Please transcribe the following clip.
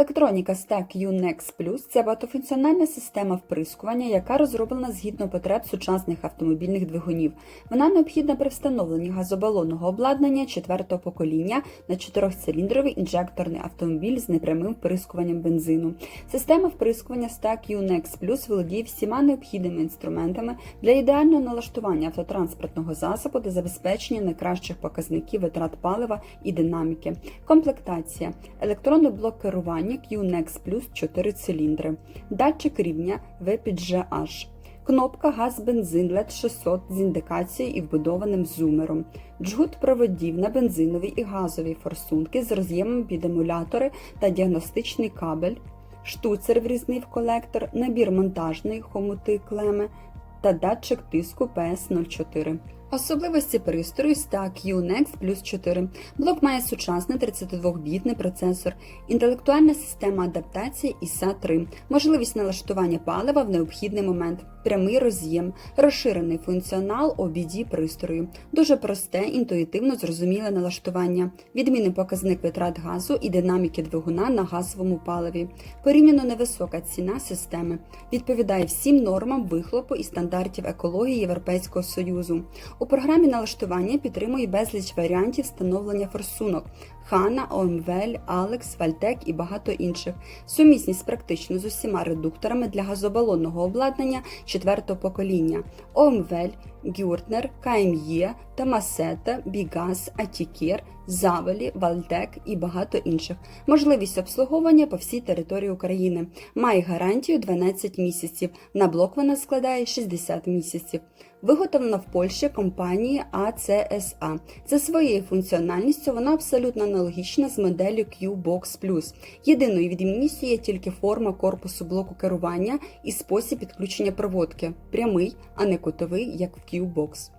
Електроніка Stack UNEX Plus – це багатофункціональна система вприскування, яка розроблена згідно потреб сучасних автомобільних двигунів. Вона необхідна при встановленні газобалонного обладнання четвертого покоління на чотирьохциліндровий інжекторний автомобіль з непрямим вприскуванням бензину. Система вприскування Stack UNEX Plus володіє всіма необхідними інструментами для ідеального налаштування автотранспортного засобу та забезпечення найкращих показників витрат палива і динаміки. Комплектація електронний блок керування QNEX Plus 4 циліндри, датчик рівня VPGH, кнопка газ-бензин LED 600 з індикацією і вбудованим зумером, джгут проводів на бензиновій і газовій форсунки з роз'ємом під емулятори та діагностичний кабель, штуцер врізний в колектор, набір монтажної хомути клеми та датчик тиску PS04. Особливості пристрою Stack UNEX Plus 4. Блок має сучасний 32-бітний процесор, інтелектуальна система адаптації ISA 3, можливість налаштування палива в необхідний момент, прямий роз'єм, розширений функціонал OBD пристрою, дуже просте, інтуїтивно зрозуміле налаштування, відмінний показник витрат газу і динаміки двигуна на газовому паливі, порівняно невисока ціна системи, відповідає всім нормам вихлопу і стандартів екології Європейського Союзу. У програмі налаштування підтримує безліч варіантів встановлення форсунок Хана, OMVL, Alex, Valtec і багато інших. Сумісність практично з усіма редукторами для газобалонного обладнання четвертого покоління OMVL, Gürtner, KME, Tomaseta, Bigas, Atiker, Завелі, Вальтек і багато інших. Можливість обслуговування по всій території України. Має гарантію 12 місяців. На блок вона складає 60 місяців. Виготовлена в Польщі компанії ACSA. За своєю функціональністю вона абсолютно аналогічна з моделлю Q-Box Plus. Єдиною відмінністю є тільки форма корпусу блоку керування і спосіб підключення проводки прямий, а не кутовий, як в Q-Box.